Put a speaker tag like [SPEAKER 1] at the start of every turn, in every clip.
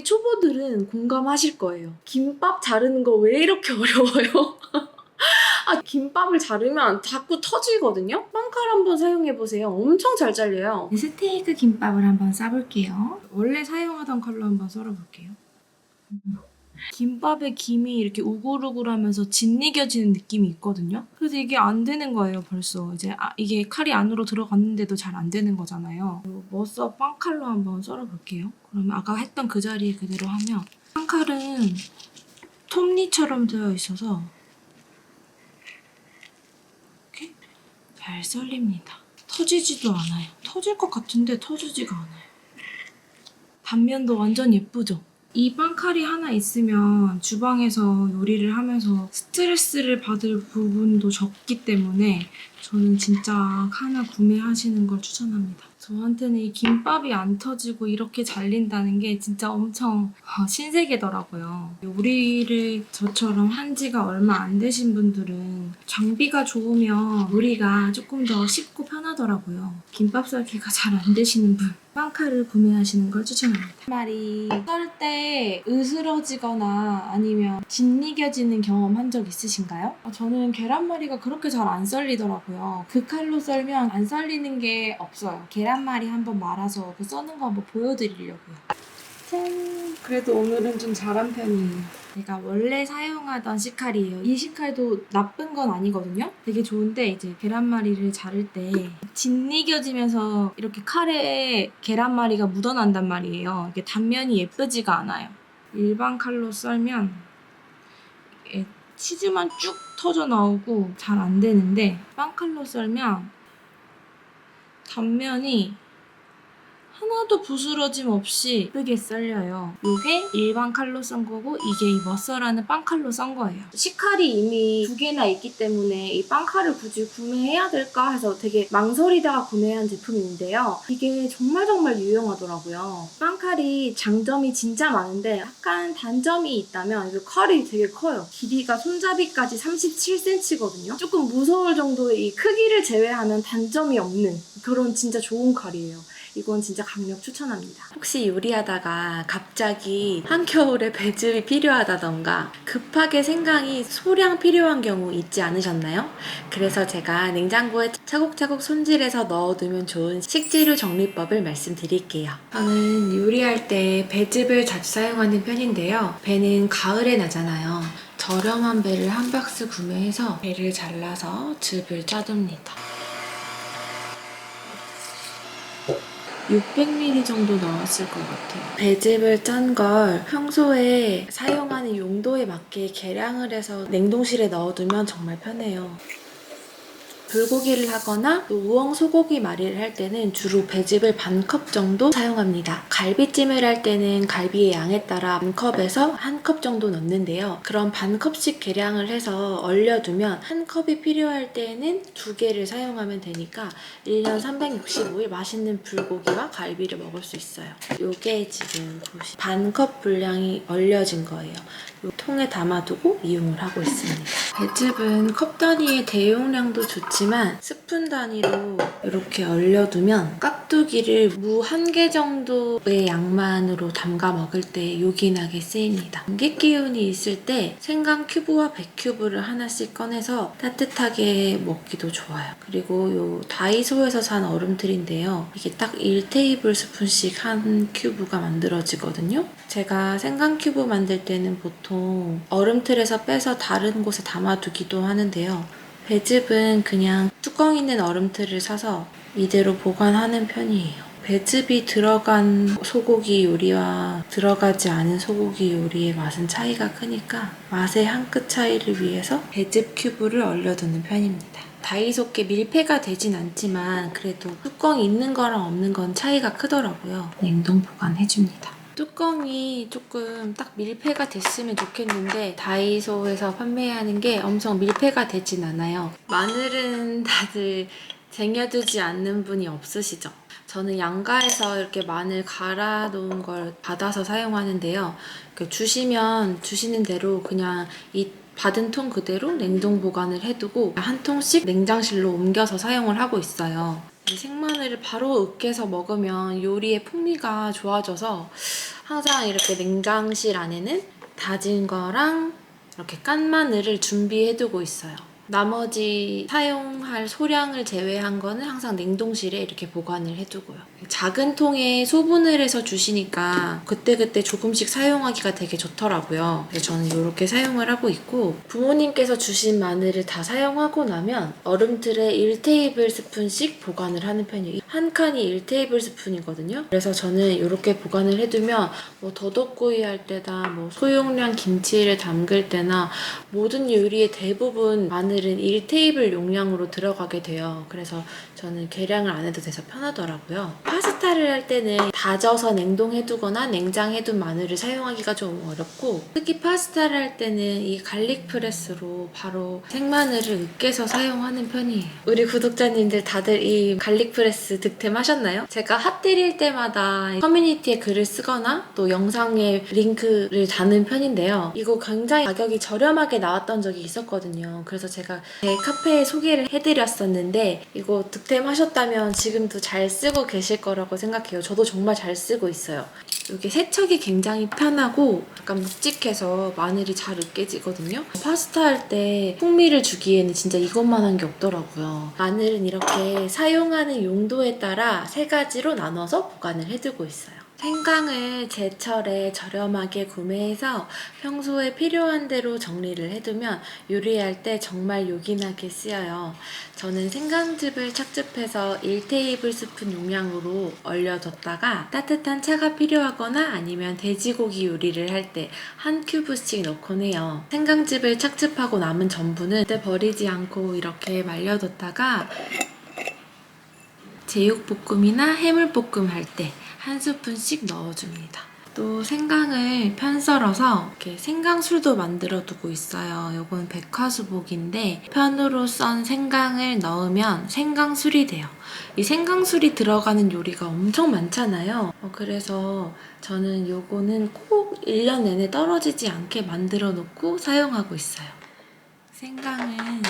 [SPEAKER 1] 우리 초보들은 공감하실 거예요. 김밥 자르는 거 왜 이렇게 어려워요? 아, 김밥을 자르면 자꾸 터지거든요? 빵칼 한번 사용해보세요. 엄청 잘 잘려요.
[SPEAKER 2] 네, 스테이크 김밥을 한번 싸볼게요. 원래 사용하던 칼로 한번 썰어볼게요. 음. 김밥의 김이 이렇게 우글우글하면서 짓이겨지는 느낌이 있거든요. 그래서 이게 안 되는 거예요, 벌써. 이제 아, 이게 칼이 안으로 들어갔는데도 잘 안 되는 거잖아요. 머서 빵칼로 한번 썰어볼게요. 그러면 아까 했던 그 자리에 그대로 하면 빵칼은 톱니처럼 되어 있어서 이렇게 잘 썰립니다. 터지지도 않아요. 터질 것 같은데 터지지가 않아요. 단면도 완전 예쁘죠? 이 빵칼이 하나 있으면 주방에서 요리를 하면서 스트레스를 받을 부분도 적기 때문에 저는 진짜 하나 구매하시는 걸 추천합니다. 저한테는 이 김밥이 안 터지고 이렇게 잘린다는 게 진짜 엄청 어, 신세계더라고요. 요리를 저처럼 한 지가 얼마 안 되신 분들은 장비가 좋으면 요리가 조금 더 쉽고 편하더라고요. 김밥 썰기가 잘 안 되시는 분. 빵칼을 구매하시는 걸 추천합니다. 말이 썰 때 으스러지거나 아니면 짓이겨지는 경험 한 적 있으신가요? 아, 저는 계란말이가 그렇게 잘 안 썰리더라고요. 그 칼로 썰면 안 썰리는 게 없어요. 계란말이 한번 말아서 그 써는 거 한번 보여드리려고요. 짠! 그래도 오늘은 좀 잘한 편이에요. 제가 원래 사용하던 시칼이에요. 이 시칼도 나쁜 건 아니거든요. 되게 좋은데 이제 계란말이를 자를 때 짓이겨지면서 이렇게 칼에 계란말이가 묻어난단 말이에요. 이게 단면이 예쁘지가 않아요. 일반 칼로 썰면 치즈만 쭉 터져 나오고 잘 안 되는데 빵칼로 썰면 단면이 하나도 부스러짐 없이 예쁘게 썰려요. 이게 일반 칼로 썬 거고 이게 이 머서라는 빵칼로 썬 거예요.
[SPEAKER 1] 시칼이 이미 두 개나 있기 때문에 이 빵칼을 굳이 구매해야 될까 해서 되게 망설이다가 구매한 제품인데요. 이게 정말 정말 유용하더라고요. 빵칼이 장점이 진짜 많은데 약간 단점이 있다면 이 칼이 되게 커요. 길이가 손잡이까지 37cm거든요. 조금 무서울 정도의 이 크기를 제외하면 단점이 없는 그런 진짜 좋은 칼이에요. 이건 진짜 강력 추천합니다. 혹시 요리하다가 갑자기 한겨울에 배즙이 필요하다던가 급하게 생강이 소량 필요한 경우 있지 않으셨나요? 그래서 제가 냉장고에 차곡차곡 손질해서 넣어두면 좋은 식재료 정리법을 말씀드릴게요. 저는 요리할 때 배즙을 자주 사용하는 편인데요. 배는 가을에 나잖아요. 저렴한 배를 한 박스 구매해서 배를 잘라서 즙을 짜둡니다. 600ml 정도 나왔을 것 같아요. 배즙을 짠 걸 평소에 사용하는 용도에 맞게 계량을 해서 냉동실에 넣어두면 정말 편해요. 불고기를 하거나 또 우엉 소고기 말이를 할 때는 주로 배즙을 반 컵 정도 사용합니다. 갈비찜을 할 때는 갈비의 양에 따라 반 컵에서 한 컵 정도 넣는데요. 그럼 반 컵씩 계량을 해서 얼려두면 한 컵이 필요할 때는 두 개를 사용하면 되니까 1년 365일 맛있는 불고기와 갈비를 먹을 수 있어요. 요게 지금 반컵 분량이 얼려진 거예요. 요 통에 담아두고 이용을 하고 있습니다. 배즙은 컵 단위의 대용량도 좋지만 스푼 단위로 이렇게 얼려두면 깍두기를 무 한 개 정도의 양만으로 담가 먹을 때 요긴하게 쓰입니다. 감기 기운이 있을 때 생강 큐브와 백 큐브를 하나씩 꺼내서 따뜻하게 먹기도 좋아요. 그리고 요 다이소에서 산 얼음틀인데요. 이게 딱 1테이블 스푼씩 한 큐브가 만들어지거든요. 제가 생강 큐브 만들 때는 보통 얼음틀에서 빼서 다른 곳에 담아두기도 하는데요. 배즙은 그냥 뚜껑 있는 얼음틀을 사서 이대로 보관하는 편이에요. 배즙이 들어간 소고기 요리와 들어가지 않은 소고기 요리의 맛은 차이가 크니까 맛의 한 끗 차이를 위해서 배즙 큐브를 얼려두는 편입니다. 다이소께 밀폐가 되진 않지만 그래도 뚜껑 있는 거랑 없는 건 차이가 크더라고요. 냉동 보관해줍니다. 뚜껑이 조금 딱 밀폐가 됐으면 좋겠는데 다이소에서 판매하는 게 엄청 밀폐가 되진 않아요. 마늘은 다들 쟁여두지 않는 분이 없으시죠? 저는 양가에서 이렇게 마늘 갈아 놓은 걸 받아서 사용하는데요. 그 주시면 주시는 대로 그냥 이 받은 통 그대로 냉동 보관을 해두고 한 통씩 냉장실로 옮겨서 사용을 하고 있어요. 이 생마늘을 바로 으깨서 먹으면 요리의 풍미가 좋아져서 항상 이렇게 냉장실 안에는 다진 거랑 이렇게 깐 마늘을 준비해두고 있어요. 나머지 사용할 소량을 제외한 거는 항상 냉동실에 이렇게 보관을 해두고요. 작은 통에 소분을 해서 주시니까 그때그때 조금씩 사용하기가 되게 좋더라고요. 그래서 저는 이렇게 사용을 하고 있고 부모님께서 주신 마늘을 다 사용하고 나면 얼음틀에 1테이블 스푼씩 보관을 하는 편이에요. 한 칸이 1테이블 스푼이거든요. 그래서 저는 이렇게 보관을 해두면 뭐 더덕구이 할 때나 뭐 소용량 김치를 담글 때나 모든 요리의 대부분 마늘 은 1테이블 용량으로 들어가게 돼요. 그래서 저는 계량을 안 해도 돼서 편하더라고요. 파스타를 할 때는 다져서 냉동해두거나 냉장해둔 마늘을 사용하기가 좀 어렵고 특히 파스타를 할 때는 이 갈릭 프레스로 바로 생마늘을 으깨서 사용하는 편이에요. 우리 구독자님들 다들 이 갈릭 프레스 득템하셨나요? 제가 핫딜일 때마다 커뮤니티에 글을 쓰거나 또 영상에 링크를 다는 편인데요. 이거 굉장히 가격이 저렴하게 나왔던 적이 있었거든요. 그래서 제가 제 카페에 소개를 해드렸었는데 이거 득템하셨다면 지금도 잘 쓰고 계실 거라고 생각해요. 저도 정말 잘 쓰고 있어요. 이게 세척이 굉장히 편하고 약간 묵직해서 마늘이 잘 으깨지거든요. 파스타 할 때 풍미를 주기에는 진짜 이것만 한 게 없더라고요. 마늘은 이렇게 사용하는 용도에 따라 세 가지로 나눠서 보관을 해두고 있어요. 생강을 제철에 저렴하게 구매해서 평소에 필요한 대로 정리를 해두면 요리할 때 정말 요긴하게 쓰여요. 저는 생강즙을 착즙해서 1테이블 스푼 용량으로 얼려뒀다가 따뜻한 차가 필요하거나 아니면 돼지고기 요리를 할 때 한 큐브씩 넣곤 해요. 생강즙을 착즙하고 남은 전분은 그때 버리지 않고 이렇게 말려뒀다가 제육볶음이나 해물볶음 할때 한 스푼씩 넣어줍니다. 또 생강을 편 썰어서 이렇게 생강술도 만들어 두고 있어요. 이건 백화수복인데 편으로 썬 생강을 넣으면 생강술이 돼요. 이 생강술이 들어가는 요리가 엄청 많잖아요. 어, 그래서 저는 요거는 꼭 1년 내내 떨어지지 않게 만들어 놓고 사용하고 있어요. 생강은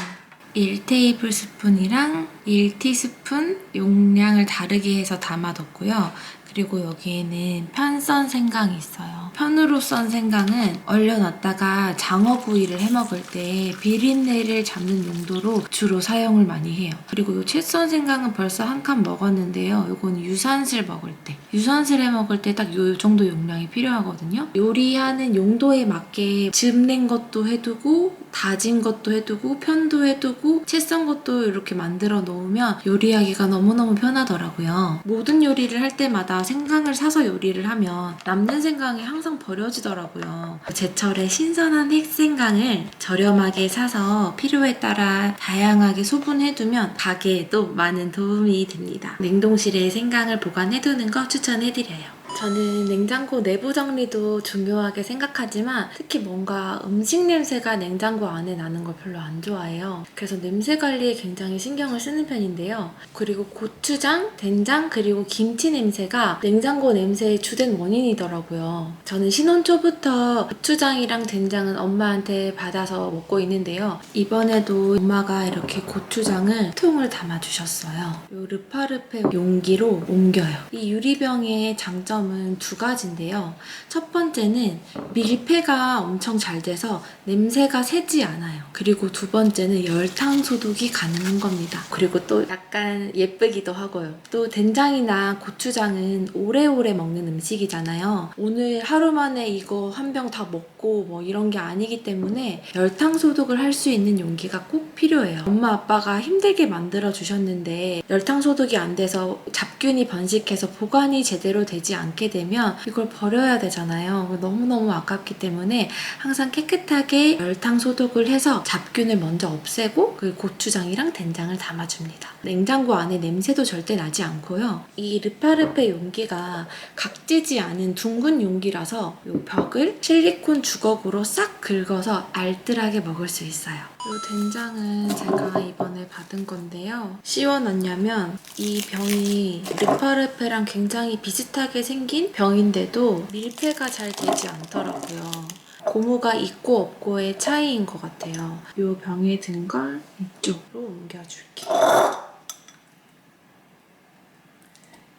[SPEAKER 1] 1테이블 스푼이랑 1티스푼 용량을 다르게 해서 담아뒀고요. 그리고 여기에는 편 썬 생강이 있어요. 편으로 썬 생강은 얼려놨다가 장어구이를 해먹을 때 비린내를 잡는 용도로 주로 사용을 많이 해요. 그리고 이 채썬 생강은 벌써 한 칸 먹었는데요. 이건 유산슬 먹을 때. 유산슬 해 먹을 때딱이 정도 용량이 필요하거든요. 요리하는 용도에 맞게 즙낸 것도 해두고 다진 것도 해두고 편도 해두고 채 썬 것도 이렇게 만들어 놓으면 요리하기가 너무너무 편하더라고요. 모든 요리를 할 때마다 생강을 사서 요리를 하면 남는 생강이 항상 버려지더라고요. 제철에 신선한 핵생강을 저렴하게 사서 필요에 따라 다양하게 소분해두면 가게에도 많은 도움이 됩니다. 냉동실에 생강을 보관해두는 거 추천해드려요. 저는 냉장고 내부 정리도 중요하게 생각하지만 특히 뭔가 음식 냄새가 냉장고 안에 나는 걸 별로 안 좋아해요. 그래서 냄새 관리에 굉장히 신경을 쓰는 편인데요. 그리고 고추장, 된장, 그리고 김치 냄새가 냉장고 냄새의 주된 원인이더라고요. 저는 신혼 초부터 고추장이랑 된장은 엄마한테 받아서 먹고 있는데요. 이번에도 엄마가 이렇게 고추장을 통을 담아주셨어요. 이 르파르페 용기로 옮겨요. 이 유리병의 장점 은 두 가지인데요. 첫 번째는 밀폐가 엄청 잘 돼서 냄새가 새지 않아요. 그리고 두 번째는 열탕 소독이 가능한 겁니다. 그리고 또 약간 예쁘기도 하고요. 또 된장이나 고추장은 오래오래 먹는 음식이잖아요. 오늘 하루 만에 이거 한 병 다 먹고 뭐 이런 게 아니기 때문에 열탕 소독을 할 수 있는 용기가 꼭 필요해요. 엄마 아빠가 힘들게 만들어 주셨는데 열탕 소독이 안 돼서 잡균이 번식해서 보관이 제대로 되지 않게 되면 이걸 버려야 되잖아요. 너무너무 아깝기 때문에 항상 깨끗하게 열탕 소독을 해서 잡균을 먼저 없애고 그 고추장이랑 된장을 담아줍니다. 냉장고 안에 냄새도 절대 나지 않고요. 이 르파르페 용기가 각지지 않은 둥근 용기라서 이 벽을 실리콘 주걱으로 싹 긁어서 알뜰하게 먹을 수 있어요. 이 된장은 제가 이번에 받은 건데요. 씌워놨냐면 이 병이 르파르페랑 굉장히 비슷하게 생긴 병인데도 밀폐가 잘 되지 않더라고요. 고무가 있고 없고의 차이인 것 같아요. 이 병에 든 걸 이쪽으로 옮겨줄게요.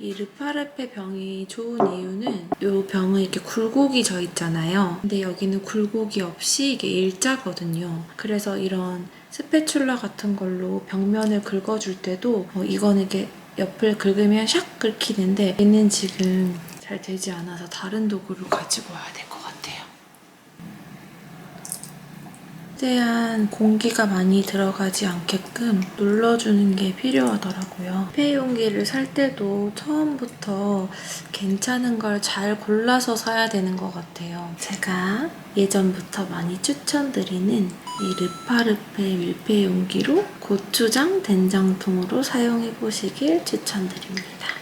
[SPEAKER 1] 이 르파르페 병이 좋은 이유는 이 병은 이렇게 굴곡이 져 있잖아요. 근데 여기는 굴곡이 없이 이게 일자거든요. 그래서 이런 스패츌라 같은 걸로 벽면을 긁어줄 때도 어, 이거는 이렇게 옆을 긁으면 샥 긁히는데 얘는 지금 잘 되지 않아서 다른 도구를 가지고 와야 될 것 같아요. 최대한 공기가 많이 들어가지 않게끔 눌러주는 게 필요하더라고요. 폐 용기를 살 때도 처음부터 괜찮은 걸 잘 골라서 사야 되는 것 같아요. 제가 예전부터 많이 추천드리는 이 르파르페 밀폐 용기로 고추장 된장통으로 사용해 보시길 추천드립니다.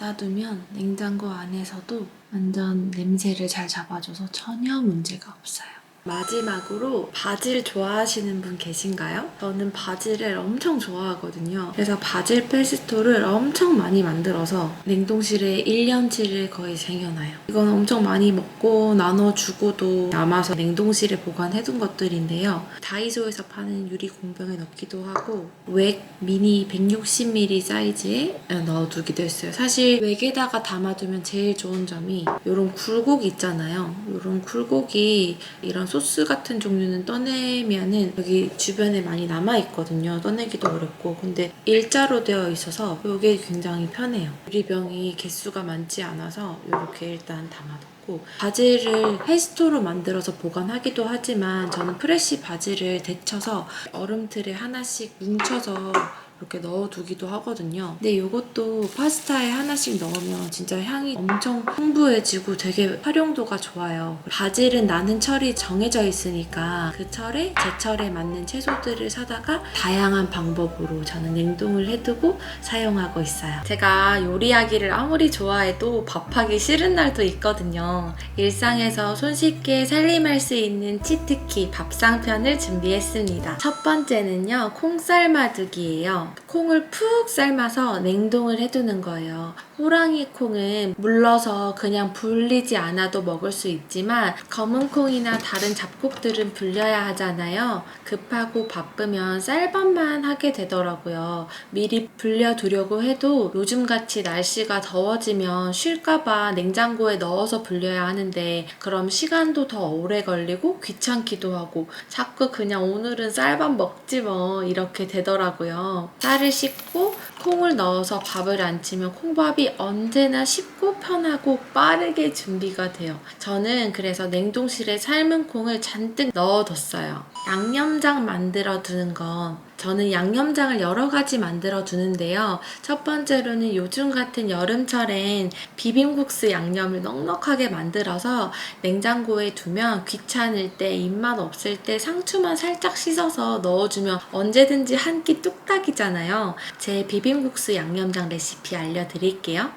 [SPEAKER 1] 닫아두면 냉장고 안에서도 완전 냄새를 잘 잡아줘서 전혀 문제가 없어요. 마지막으로 바질 좋아하시는 분 계신가요? 저는 바질을 엄청 좋아하거든요. 그래서 바질 페스토를 엄청 많이 만들어서 냉동실에 1년치를 거의 쟁여놔요. 이건 엄청 많이 먹고 나눠주고도 남아서 냉동실에 보관해둔 것들인데요. 다이소에서 파는 유리 공병에 넣기도 하고 웩 미니 160ml 사이즈에 넣어두기도 했어요. 사실 웩에다가 담아두면 제일 좋은 점이 이런 굴곡 있잖아요. 이런 굴곡이 이런 소스 같은 종류는 떠내면은 여기 주변에 많이 남아있거든요. 떠내기도 어렵고. 근데 일자로 되어 있어서 이게 굉장히 편해요. 유리병이 개수가 많지 않아서 이렇게 일단 담아놓고 바질을 페스토로 만들어서 보관하기도 하지만 저는 프레쉬 바질을 데쳐서 얼음틀에 하나씩 뭉쳐서 이렇게 넣어두기도 하거든요. 근데 이것도 파스타에 하나씩 넣으면 진짜 향이 엄청 풍부해지고 되게 활용도가 좋아요. 바질은 나는 철이 정해져 있으니까 그 철에 제 철에 맞는 채소들을 사다가 다양한 방법으로 저는 냉동을 해두고 사용하고 있어요. 제가 요리하기를 아무리 좋아해도 밥하기 싫은 날도 있거든요. 일상에서 손쉽게 살림할 수 있는 치트키 밥상편을 준비했습니다. 첫 번째는요, 콩 삶아두기예요. 콩을 푹 삶아서 냉동을 해두는 거예요. 호랑이 콩은 물러서 그냥 불리지 않아도 먹을 수 있지만 검은 콩이나 다른 잡곡들은 불려야 하잖아요. 급하고 바쁘면 쌀밥만 하게 되더라고요. 미리 불려두려고 해도 요즘같이 날씨가 더워지면 쉴까봐 냉장고에 넣어서 불려야 하는데 그럼 시간도 더 오래 걸리고 귀찮기도 하고 자꾸 그냥 오늘은 쌀밥 먹지 뭐 이렇게 되더라고요. 쌀을 씻고 콩을 넣어서 밥을 안 치면 콩밥이 언제나 쉽고 편하고 빠르게 준비가 돼요. 저는 그래서 냉동실에 삶은 콩을 잔뜩 넣어뒀어요. 양념장 만들어 두는 건 저는 양념장을 여러 가지 만들어 두는데요. 첫 번째로는 요즘 같은 여름철엔 비빔국수 양념을 넉넉하게 만들어서 냉장고에 두면 귀찮을 때, 입맛 없을 때 상추만 살짝 씻어서 넣어주면 언제든지 한 끼 뚝딱이잖아요. 제 비빔국수 양념장 레시피 알려드릴게요.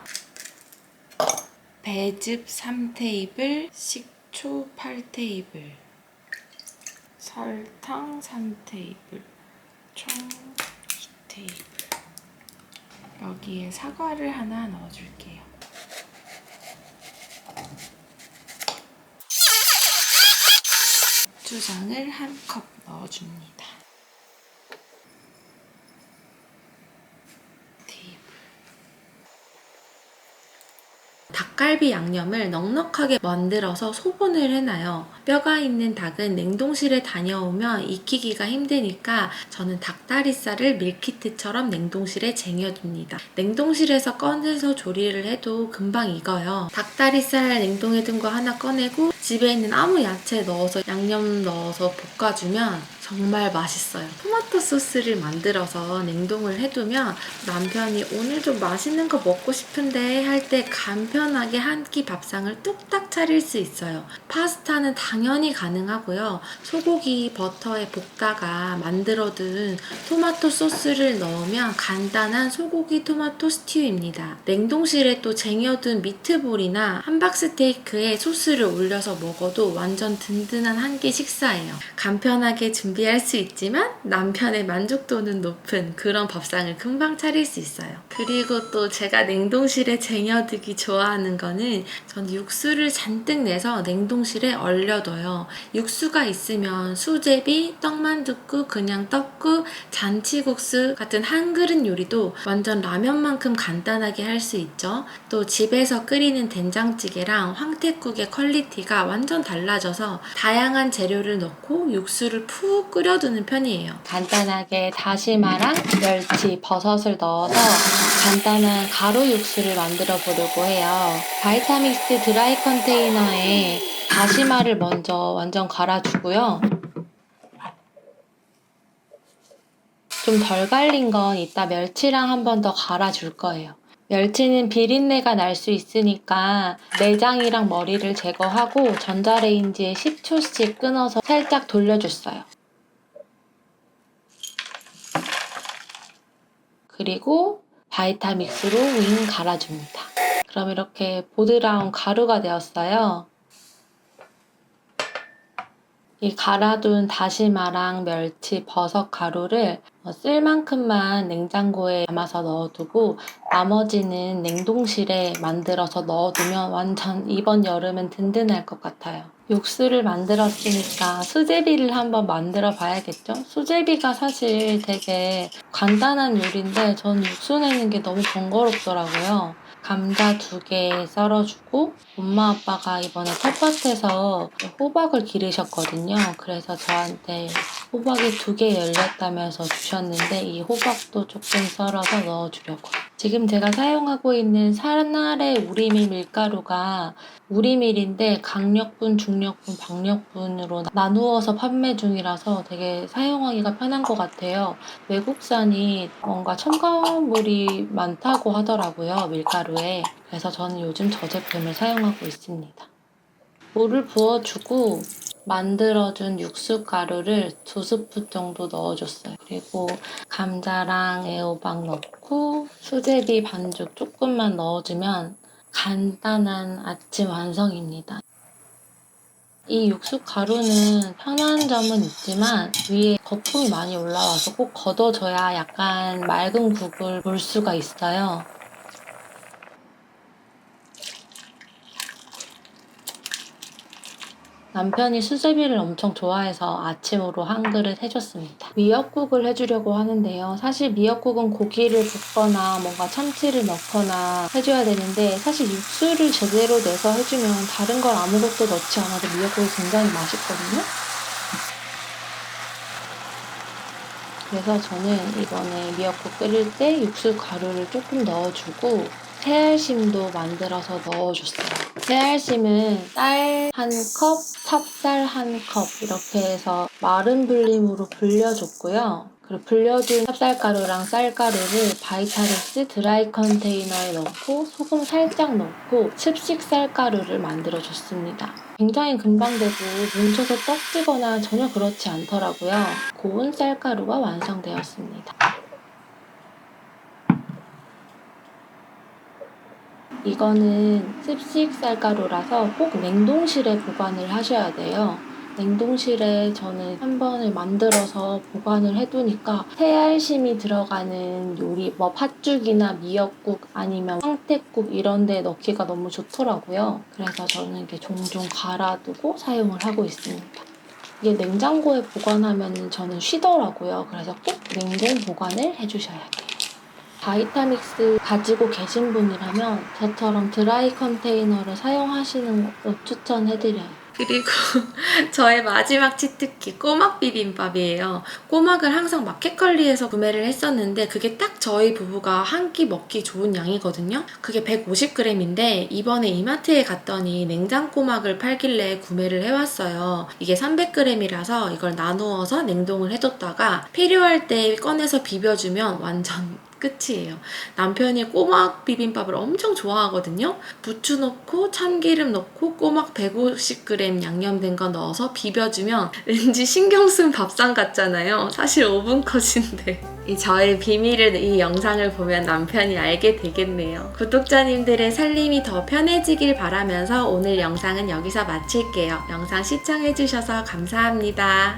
[SPEAKER 1] 배즙 3테이블, 식초 8테이블, 설탕 3테이블, 총 2테이블. 여기에 사과를 하나 넣어줄게요. 고추장을 한 컵 넣어줍니다. 테이블. 닭갈비 양념을 넉넉하게 만들어서 소분을 해놔요. 뼈가 있는 닭은 냉동실에 다녀오면 익히기가 힘드니까 저는 닭다리살을 밀키트처럼 냉동실에 쟁여둡니다. 냉동실에서 꺼내서 조리를 해도 금방 익어요. 닭다리살 냉동해둔 거 하나 꺼내고 집에 있는 아무 야채 넣어서 양념 넣어서 볶아주면 정말 맛있어요. 토마토 소스를 만들어서 냉동을 해두면 남편이 오늘 좀 맛있는 거 먹고 싶은데 할 때 간편하게 한 끼 밥상을 뚝딱 차릴 수 있어요. 파스타는 당연히 가능하고요. 소고기 버터에 볶다가 만들어둔 토마토 소스를 넣으면 간단한 소고기 토마토 스튜입니다. 냉동실에 또 쟁여둔 미트볼이나 함박스테이크에 소스를 올려서 먹어도 완전 든든한 한 끼 식사예요. 간편하게 준비 준비할 수 있지만 남편의 만족도는 높은 그런 밥상을 금방 차릴 수 있어요. 그리고 또 제가 냉동실에 쟁여두기 좋아하는 거는 전 육수를 잔뜩 내서 냉동실에 얼려 둬요. 육수가 있으면 수제비, 떡만둣국, 그냥 떡국, 잔치국수 같은 한 그릇 요리도 완전 라면만큼 간단하게 할 수 있죠. 또 집에서 끓이는 된장찌개랑 황태국의 퀄리티가 완전 달라져서 다양한 재료를 넣고 육수를 푹 끓여두는 편이에요. 간단하게 다시마랑 멸치, 버섯을 넣어서 간단한 가루 육수를 만들어 보려고 해요. 바이타믹스 드라이 컨테이너에 다시마를 먼저 완전 갈아주고요. 좀 덜 갈린 건 이따 멸치랑 한 번 더 갈아줄 거예요. 멸치는 비린내가 날 수 있으니까 내장이랑 머리를 제거하고 전자레인지에 10초씩 끊어서 살짝 돌려줬어요. 그리고 바이타믹스로 윙 갈아줍니다. 그럼 이렇게 보드라운 가루가 되었어요. 이 갈아둔 다시마랑 멸치, 버섯 가루를 어, 쓸 만큼만 냉장고에 담아서 넣어두고 나머지는 냉동실에 만들어서 넣어두면 완전 이번 여름은 든든할 것 같아요. 육수를 만들었으니까 수제비를 한번 만들어 봐야겠죠? 수제비가 사실 되게 간단한 요리인데 전 육수 내는 게 너무 번거롭더라고요. 감자 두 개 썰어주고 엄마 아빠가 이번에 텃밭에서 호박을 기르셨거든요. 그래서 저한테 호박이 두 개 열렸다면서 주셨는데 이 호박도 조금 썰어서 넣어주려고요. 지금 제가 사용하고 있는 산날의 우리밀 밀가루가 우리밀인데 강력분, 중력분, 박력분으로 나누어서 판매 중이라서 되게 사용하기가 편한 것 같아요. 외국산이 뭔가 첨가물이 많다고 하더라고요, 밀가루에. 그래서 저는 요즘 저 제품을 사용하고 있습니다. 물을 부어주고 만들어준 육수 가루를 두 스푼 정도 넣어줬어요. 그리고 감자랑 애호박 넣고 수제비 반죽 조금만 넣어주면 간단한 아침 완성입니다. 이 육수 가루는 편한 점은 있지만 위에 거품이 많이 올라와서 꼭 걷어줘야 약간 맑은 국을 볼 수가 있어요. 남편이 수제비를 엄청 좋아해서 아침으로 한 그릇 해줬습니다. 미역국을 해주려고 하는데요. 사실 미역국은 고기를 볶거나 뭔가 참치를 넣거나 해줘야 되는데 사실 육수를 제대로 내서 해주면 다른 걸 아무것도 넣지 않아도 미역국이 굉장히 맛있거든요. 그래서 저는 이번에 미역국 끓일 때 육수 가루를 조금 넣어주고 새알심도 만들어서 넣어줬어요. 새알심은 쌀한 컵, 찹쌀 한 컵 이렇게 해서 마른 불림으로 불려줬고요. 그리고 불려준 찹쌀가루랑 쌀가루를 바이타릭스 드라이 컨테이너에 넣고 소금 살짝 넣고 습식 쌀가루를 만들어줬습니다. 굉장히 금방 되고 뭉쳐서 떡지거나 전혀 그렇지 않더라고요. 고운 쌀가루가 완성되었습니다. 이거는 습식 쌀가루라서 꼭 냉동실에 보관을 하셔야 돼요. 냉동실에 저는 한 번을 만들어서 보관을 해두니까 새알심이 들어가는 요리, 뭐 팥죽이나 미역국 아니면 황태국 이런 데 넣기가 너무 좋더라고요. 그래서 저는 이렇게 종종 갈아두고 사용을 하고 있습니다. 이게 냉장고에 보관하면 저는 쉬더라고요. 그래서 꼭 냉동 보관을 해주셔야 돼요. 바이타믹스 가지고 계신 분이라면 저처럼 드라이 컨테이너를 사용하시는 것도 추천해드려요. 그리고 저의 마지막 치트키 꼬막 비빔밥이에요. 꼬막을 항상 마켓컬리에서 구매를 했었는데 그게 딱 저희 부부가 한 끼 먹기 좋은 양이거든요. 그게 150g인데 이번에 이마트에 갔더니 냉장 꼬막을 팔길래 구매를 해왔어요. 이게 300g이라서 이걸 나누어서 냉동을 해뒀다가 필요할 때 꺼내서 비벼주면 완전 끝이에요. 남편이 꼬막 비빔밥을 엄청 좋아하거든요. 부추 넣고 참기름 넣고 꼬막 150g 양념된 거 넣어서 비벼주면 왠지 신경 쓴 밥상 같잖아요. 사실 5분 컷인데. 이 저의 비밀을 이 영상을 보면 남편이 알게 되겠네요. 구독자님들의 살림이 더 편해지길 바라면서 오늘 영상은 여기서 마칠게요. 영상 시청해주셔서 감사합니다.